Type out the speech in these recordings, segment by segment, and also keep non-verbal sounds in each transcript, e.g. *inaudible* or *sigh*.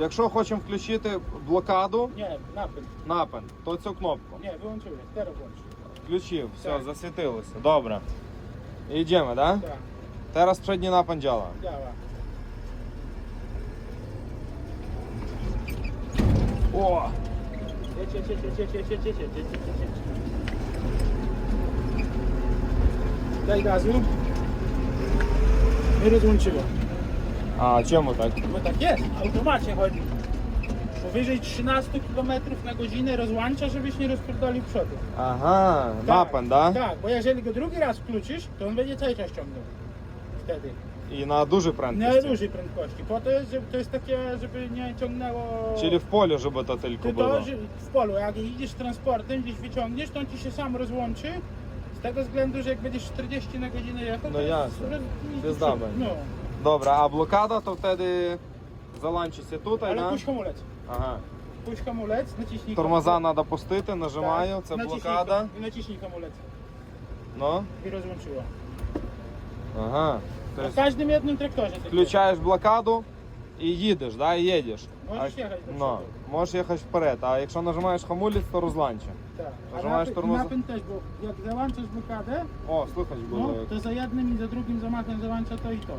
Якщо хочемо включити блокаду, Nie, napęd. напин, то цю кнопку. Wyłączyłeś. Teraz włączył. Включив, все, Так. засвітилося. Добре. Йдемо, так? Да? Tak, Teraz przedni napęd działa. działa. О! Daj gazu. I rozłączyło. A czemu tak? Bo tak jest, w automacie chodzi. Powyżej 13 km na godzinę rozłącza, żebyś nie rozpierdolił przodu. Aha, ma tak, pan, da? Tak, bo jeżeli go drugi raz wkluczysz, to on będzie cały czas ciągnął. Wtedy. I na duży prędkości. Na dużej prędkości. Po to jest, żeby, to jest takie, żeby nie ciągnęło... Czyli w polu, żeby to tylko było. to w polu, jak idziesz transportem, gdzieś wyciągniesz, to on ci się sam rozłączy. Z tego względu, że jak będziesz 40 na godzinę jechał, No to jasne. jest- Gwiazda. No. Добре, а блокада, то в тебе заланчиться тут, а Але пучка мулець. Ага. Пучка мулець, натисніть. Тормоза треба пустити, нажимаю, це блокада. І натисніть мулець. Ну? І розручила. Ага. То есть Кожний метний трик теж. Включаєш блокаду і їдеш, да, і їдеш. Можеш А- їхати, Ну, якщо можеш їхати вперед, а якщо нажимаєш хамулець, то розланче. так. Нажимаєш А тормоза. напин теж був. Як заланчиш блокади, О, слухач було. ну, то за одним і за другим замахом заванча то і то.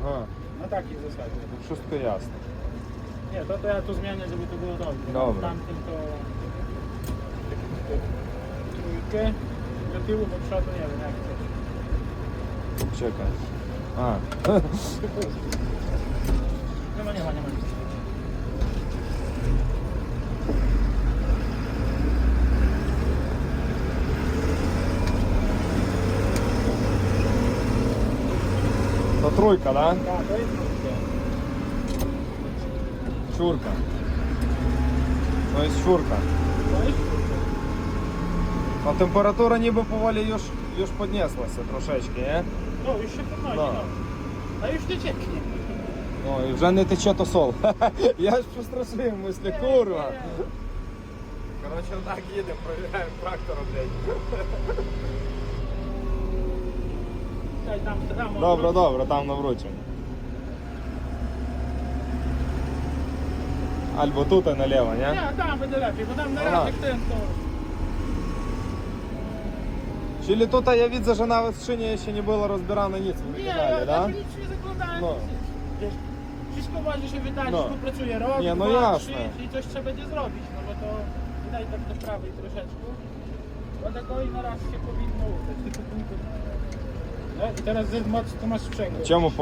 Aha, Na takiej zasadzie. to wszystko jasne. Nie, to, to ja tu zmienię, żeby to było dobrze. Dobra. Tamtym to... Trójkę. Do tyłu, bo przodu nie wiem jak chcesz. Czekaj. A, No *laughs* nie ma, nie ma nic. Это тройка, да? Да, тройка. Чурка. То есть чурка. А температура ніби поволі її ж, її трошечки, е? Ну, еще ще. Да. А еще ж тече. Ну, і вже не тече то сол. *laughs* Я ж пострашив, мислі, курва. Короче, так їдемо, провіряємо трактора, блядь. Добре, добре, там навручимо. Альбо тут а наліво, ні? Ні, там буде лепі, бо там наразі тим Чили тут я вид зажена в шині ще не було розбирано ніц. Ні, я да? нічого не закладаю. Ну. Щось поважно, що Віталій ну. працює, робить, Ні, ну, ясно. і то ж треба не зробиш, ну, бо то дай так до правої трошечку. Отакої нараз ще повільно. No I teraz zobacz, to masz sprzęgło.